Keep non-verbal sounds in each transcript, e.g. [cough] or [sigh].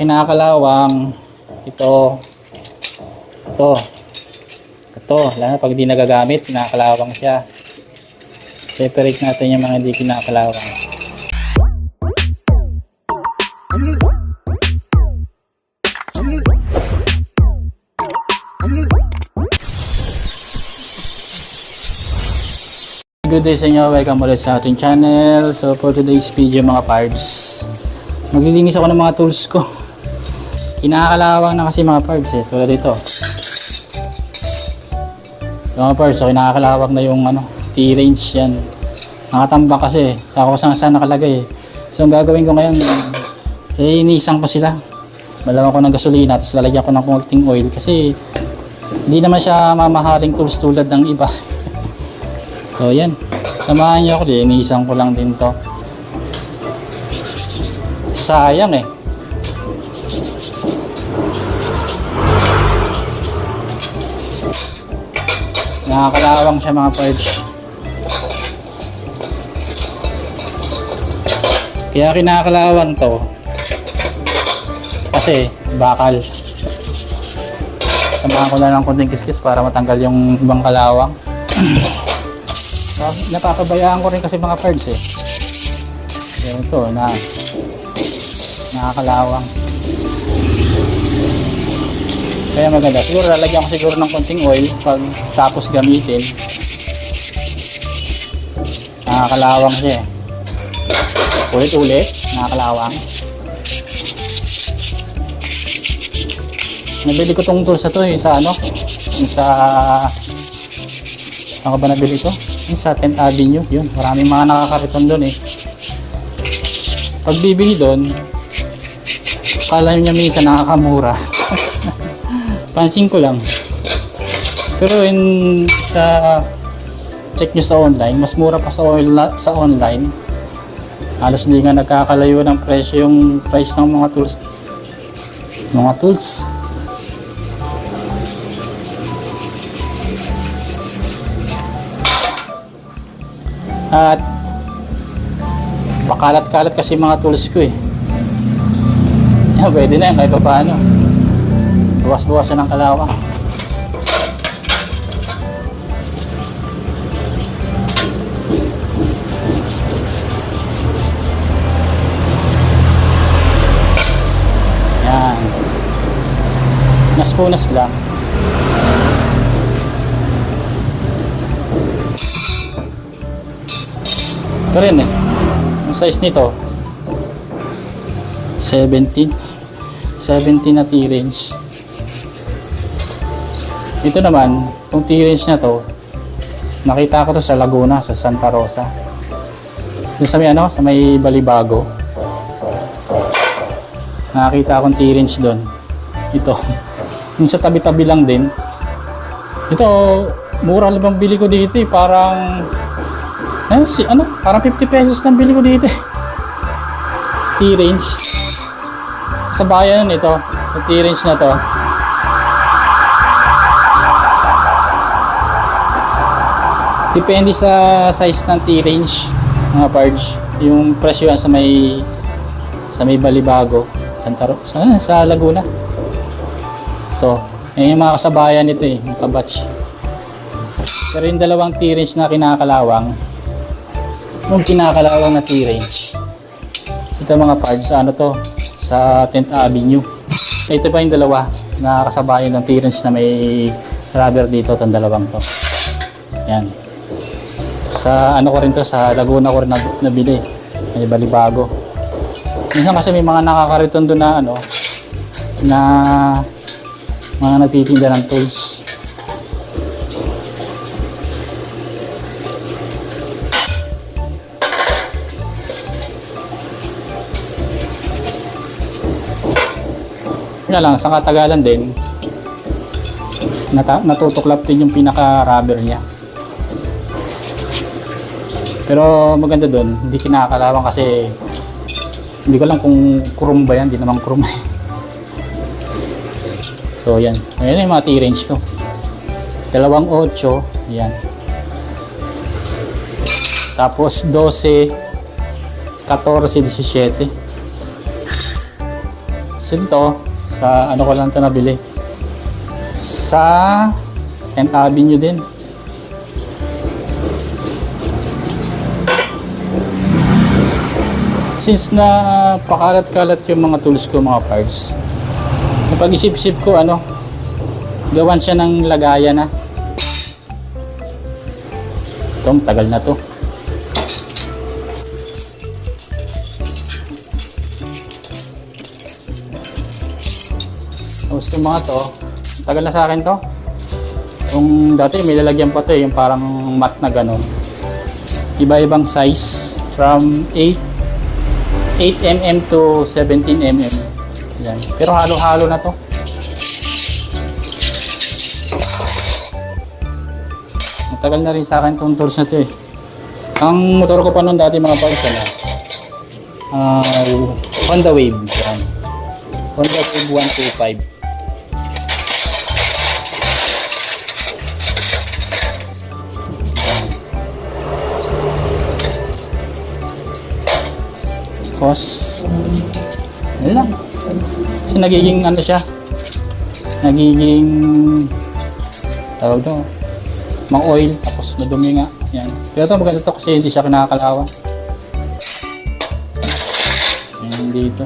kinakalawang, ito, ito, ito, lalo pag hindi nagagamit, kinakalawang siya. Separate natin yung mga hindi kinakalawang. Good day sa inyo, welcome ulit sa ating channel. So for today's video mga parts, maglilinis ako ng mga tools ko. [laughs] Kinakalawang na kasi mga parts eh, tulad ito. Yung mga parts, so kinakalawang na yung ano, T-range yan. Nakatambak kasi, sa ako saan saan nakalagay eh. So ang gagawin ko ngayon, eh, iniisang ko sila. Malaman ko ng gasolina, tapos lalagyan ko ng konting oil kasi hindi naman siya mamahaling tools tulad ng iba. [laughs] So, yan. Samahan niyo ako din. Iniisang ko lang din to. Sayang eh. Nakakalawang siya mga parts. Kaya kinakalawang to. Kasi bakal. Samahan ko na ng konting kiskis para matanggal yung ibang kalawang. [clears throat] Nap- Napapabayaan ko rin kasi mga birds eh. Yan ito, na nakakalawang. Kaya maganda. Siguro lalagyan ko siguro ng konting oil pag tapos gamitin. Nakakalawang siya eh. Ulit-ulit, nakakalawang. Nabili ko tong tools na to eh, sa ano, sa Saan ko ba nabili ito? Yung sa 10th Avenue. Yun, maraming mga nakakariton doon eh. Pag bibili doon, kala niya minsan nakakamura. [laughs] Pansin ko lang. Pero in sa check nyo sa online, mas mura pa sa, on- sa online. Halos hindi nga nagkakalayo ng presyo yung price ng mga tools. Mga tools. At pakalat-kalat kasi mga tools ko eh. [laughs] Pwede na yan kahit pa paano. Buwas-buwasan ng kalawang. Yan. Nas-punas lang. Ito rin eh. Yung size nito, 17. 17 na T-range. Ito naman, itong T-range na to, nakita ko to sa Laguna, sa Santa Rosa. Doon sa may ano, sa may Balibago. Nakakita akong T-range doon. Ito. [laughs] Yung sa tabi-tabi lang din. Ito, mura lang bang bili ko dito eh. Parang Ayun, si, ano, parang 50 pesos lang bili ko dito. eh. [laughs] T-range. Sa bayan ito, yung T-range na to. Depende sa size ng T-range, mga parts. Yung presyo yan sa may sa may Balibago, Santa Ro sa, sa Laguna. Ito. Yan yung mga kasabayan nito eh, yung kabatch. Pero yung dalawang T-range na kinakalawang, yung kinakalawang na T-range. Ito mga parts sa ano to, sa 10th Avenue. Ito pa yung dalawa na kasabayan ng T-range na may rubber dito, itong dalawang to. Yan. Sa ano ko rin to, sa Laguna ko rin nab- nabili. May balibago. Minsan kasi may mga nakakariton doon na ano, na mga nagtitinda ng tools. Nga lang, sa katagalan din, nata- natutuklap din yung pinaka-rubber niya. Pero maganda doon, hindi kinakalawang kasi hindi ko lang kung kurum ba yan, hindi naman eh. [laughs] So yan, ayan yung mga T-range ko. Dalawang 8, yan. Tapos 12, 14, 17. So dito, sa ano ko lang ito nabili. Sa 10th Avenue din. Since na pakalat-kalat yung mga tools ko, mga parts, napag-isip-isip ko, ano, gawan siya ng lagayan na. Ito, tagal na to. Itong mga to, tagal na sa akin to. Kung dati may lalagyan pa to eh, yung parang mat na ganun. Iba-ibang size from 8 8 mm to 17 mm. Yan. Pero halo-halo na to. Matagal na rin sa akin itong tools na to eh. Ang motor ko pa noon dati mga parts na uh, Honda Wave. Yan. Honda Wave 125. Tapos, yun lang. Kasi nagiging ano siya, nagiging, tawag to, mga oil, tapos madumi nga. Yan. Pero ito maganda to kasi hindi siya kinakalawa. Yan dito.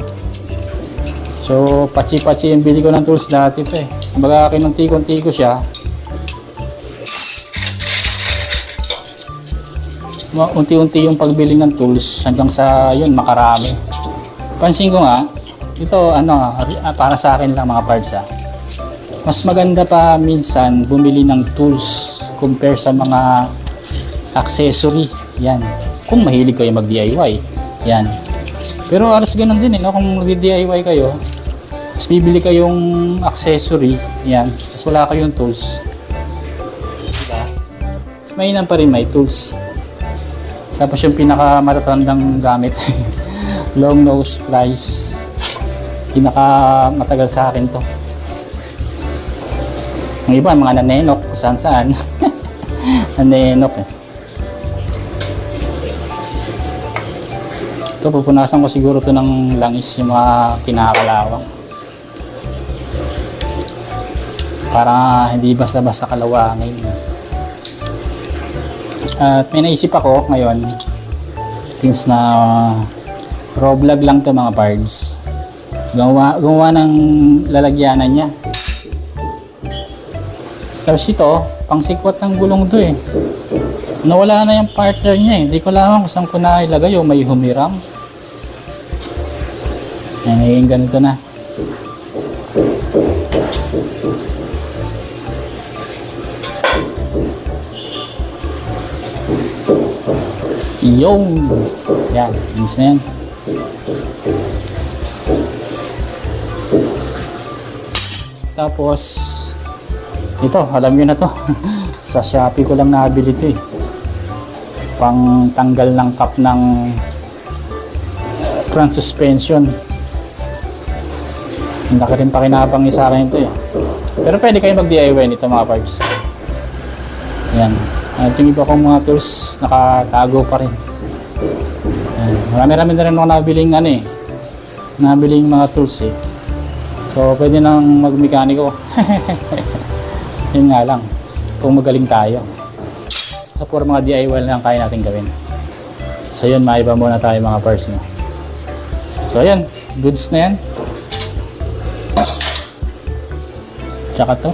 So, pachi-pachi yung bili ko ng tools dati pa eh. Kumbaga kinunti-kunti ko siya. Unti-unti yung pagbili ng tools hanggang sa yun makarami. Pansin ko nga, ito ano, ah, para sa akin lang mga parts ah. Mas maganda pa minsan bumili ng tools compare sa mga accessory. Yan. Kung mahilig kayo mag-DIY. Yan. Pero alas ganun din eh, no? kung mag-DIY kayo, mas bibili kayong accessory, yan, tapos wala kayong tools. Diba? Mas mainam pa rin may tools. Tapos yung pinaka matatandang gamit, [laughs] long nose flies. Pinaka matagal sa akin to. Ang iba, mga nanenok, kung saan saan. [laughs] nanenok eh. Ito, pupunasan ko siguro to ng langis yung mga kinakalawang. Para hindi basta-basta kalawangin. At may naisip ako ngayon, since na raw vlog lang to mga parts. Gumawa, gumawa ng lalagyanan niya. Tapos ito, pang sikwat ng gulong to eh. Nawala na yung partner niya eh. Hindi ko alam kung saan ko na ilagay o may humiram. Yan, naging ganito na. Yung! Yan, inis na yan. Tapos, ito, alam nyo na to. [laughs] Sa Shopee ko lang nabili ito eh. Pang tanggal ng cup ng front suspension. Ang laki rin pakinabang sa akin ito eh. Pero pwede kayo mag-DIY nito mga parts. Yan. At yung iba kong mga tools, nakatago pa rin. Marami-rami na rin ako nabiling ano eh. Nabiling mga tools eh. So, pwede nang magmekaniko. [laughs] Yun nga lang. Kung magaling tayo. So, puro mga DIY lang kaya natin gawin. So, yun, maiba muna tayo mga parts no. So, ayan. Goods na yan. Tsaka to.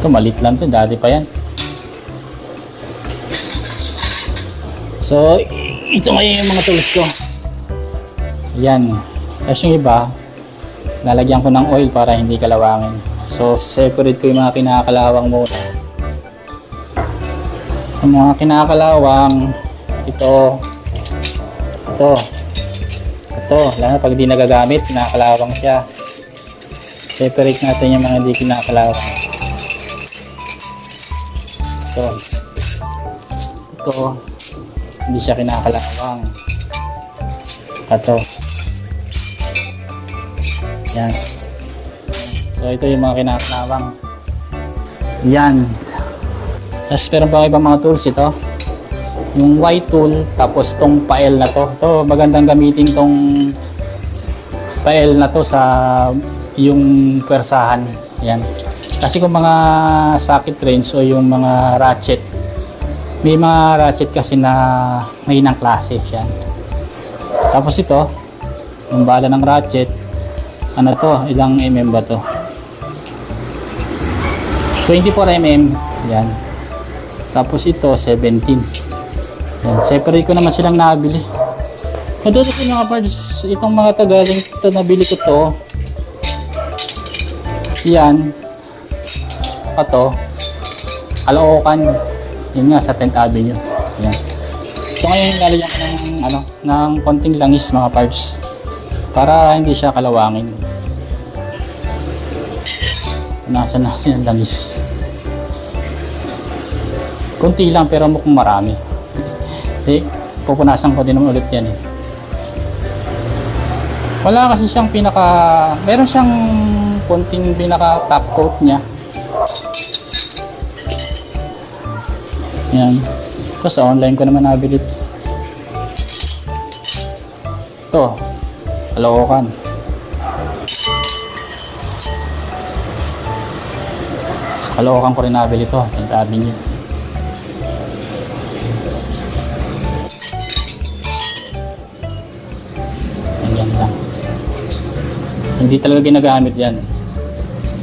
Ito, malit lang to. Dati pa yan. So, ito ngayon yung mga tools ko. Yan. Tapos yung iba, lalagyan ko ng oil para hindi kalawangin. So, separate ko yung mga kinakalawang muna. Yung mga kinakalawang, ito, ito, ito, lalo pag di nagagamit, kinakalawang siya. Separate natin yung mga hindi kinakalawang. Ito. Ito, hindi siya kinakalawang. Ito. Yan. So, ito yung mga kinakalawang. Yan. Tapos meron pa ibang mga tools ito. Yung Y tool, tapos tong file na to. Ito, magandang gamitin tong pa-L na to sa yung persahan. Yan. Kasi kung mga socket range o yung mga ratchet, may mga ratchet kasi na may ng klase. Yan. Tapos ito, yung bala ng ratchet, ano to, ilang mm ba to? 24 mm, yan. Tapos ito, 17. Yan, separate ko naman silang nabili. Ito ito mga parts, itong mga to galing ito nabili ko to. Yan. Ito. Caloocan. Yun nga sa 10th Avenue. Yan. So ngayon lalagyan ko ng ano, ng konting langis mga parts para hindi siya kalawangin. Nasa natin ang langis. Kunti lang pero mukhang marami. Eh, pupunasan ko din naman ulit yan eh. Wala kasi siyang pinaka... Meron siyang konting pinaka top coat niya. Yan. Ito sa online ko naman nabili. Ito. Kalokan. Sa Kalokan ko rin nabili to. Ang tabi niya. Ganyan lang. Hindi talaga ginagamit yan.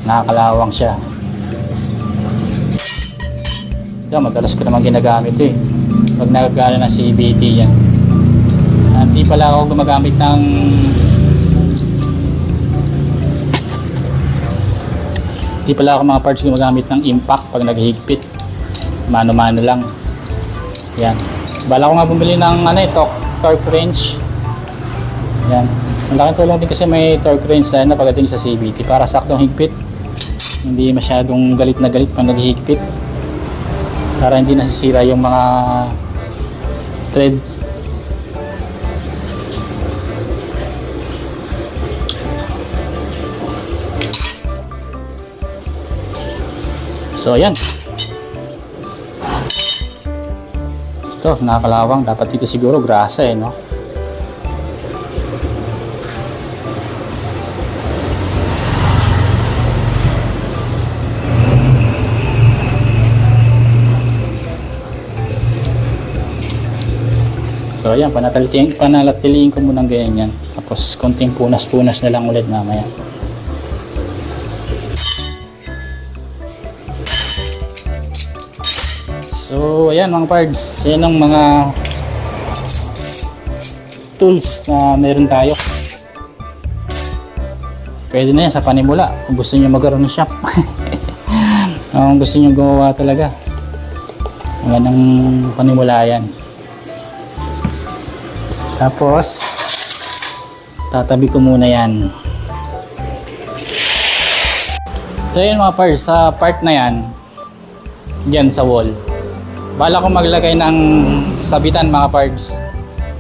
Nakakalawang siya. Ito, madalas ko naman ginagamit eh. Pag nagagana ng CBT yan. Hindi pala ako gumagamit ng Hindi pala ako mga parts gumagamit ng impact pag naghihigpit. Mano-mano lang. Yan. Bala ko nga bumili ng ano eh, torque, wrench. Yan. Malaking tulong din kasi may torque wrench na pagdating sa CBT para saktong higpit. Hindi masyadong galit na galit pag naghihigpit. Para hindi nasisira yung mga thread. So, ayan. Ito, nakakalawang. Dapat dito siguro grasa eh, no? So ayan, panatiliin, panatiliin ko muna ganyan yan. Tapos konting punas-punas na lang ulit mamaya. So ayan mga pards, yan ang mga tools na meron tayo. Pwede na yan sa panimula kung gusto niyo magkaroon ng shop. [laughs] kung gusto niyo gumawa talaga. Mga ng panimula yan. Tapos, tatabi ko muna yan. So yun mga parts, sa part na yan, dyan sa wall. Bala ko maglagay ng sabitan mga parts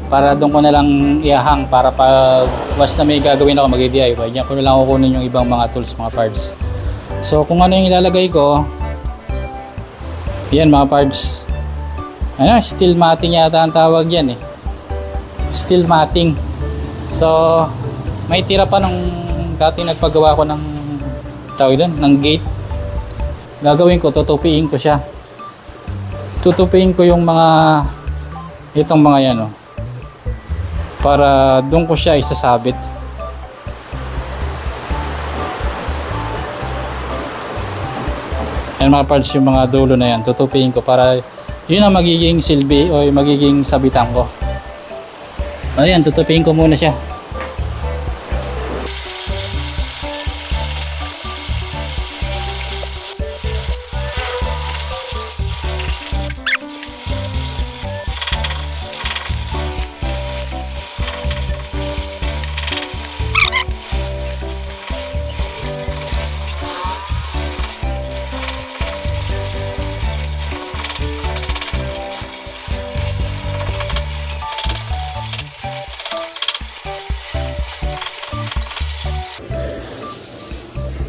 para doon ko na lang iahang para pag was na may gagawin ako mag-DIY, diyan ko na lang kukunin yung ibang mga tools mga parts. So kung ano yung ilalagay ko, yan mga parts. Ano, steel matting yata ang tawag yan eh steel matting. So, may tira pa nung dati nagpagawa ko ng tawag doon, ng gate. Gagawin ko, tutupiin ko siya. Tutupiin ko yung mga itong mga yan, oh. Para doon ko siya isasabit. Yan mga parts yung mga dulo na yan. Tutupiin ko para yun ang magiging silbi o magiging sabitan ko. Ayan, tutupiin ko muna siya.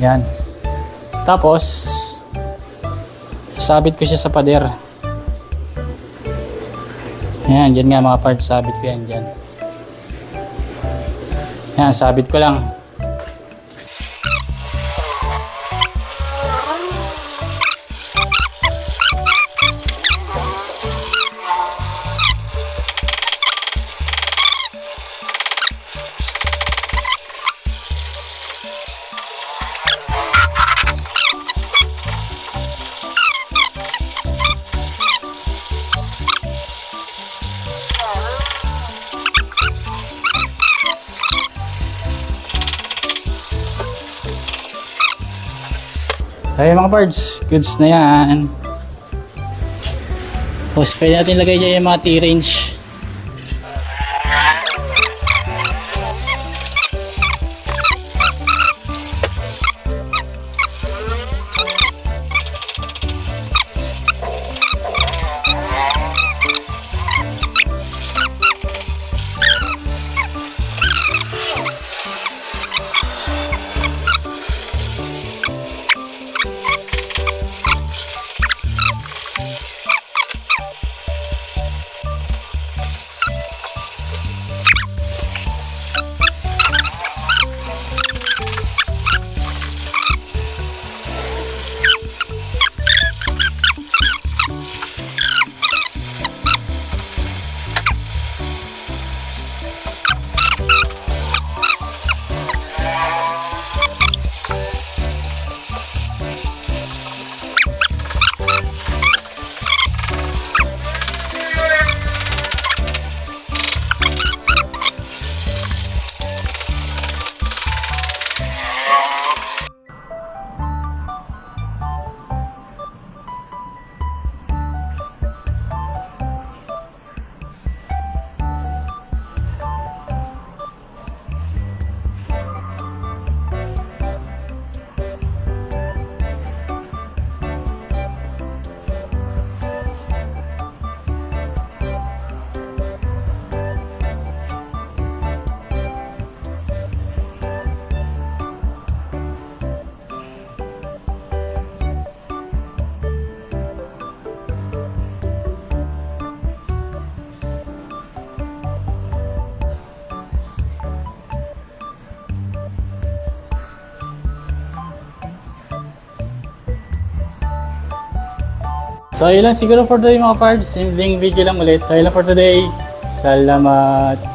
Yan. Tapos, sabit ko siya sa pader. Yan, dyan nga mga parts, sabit ko yan dyan. Yan, sabit ko lang. Ay mga birds, goods na yan. Tapos pwede natin lagay dyan yung mga T-range. So yun lang siguro for today mga pards. Simpleng video lang ulit. So yun lang for today. Salamat.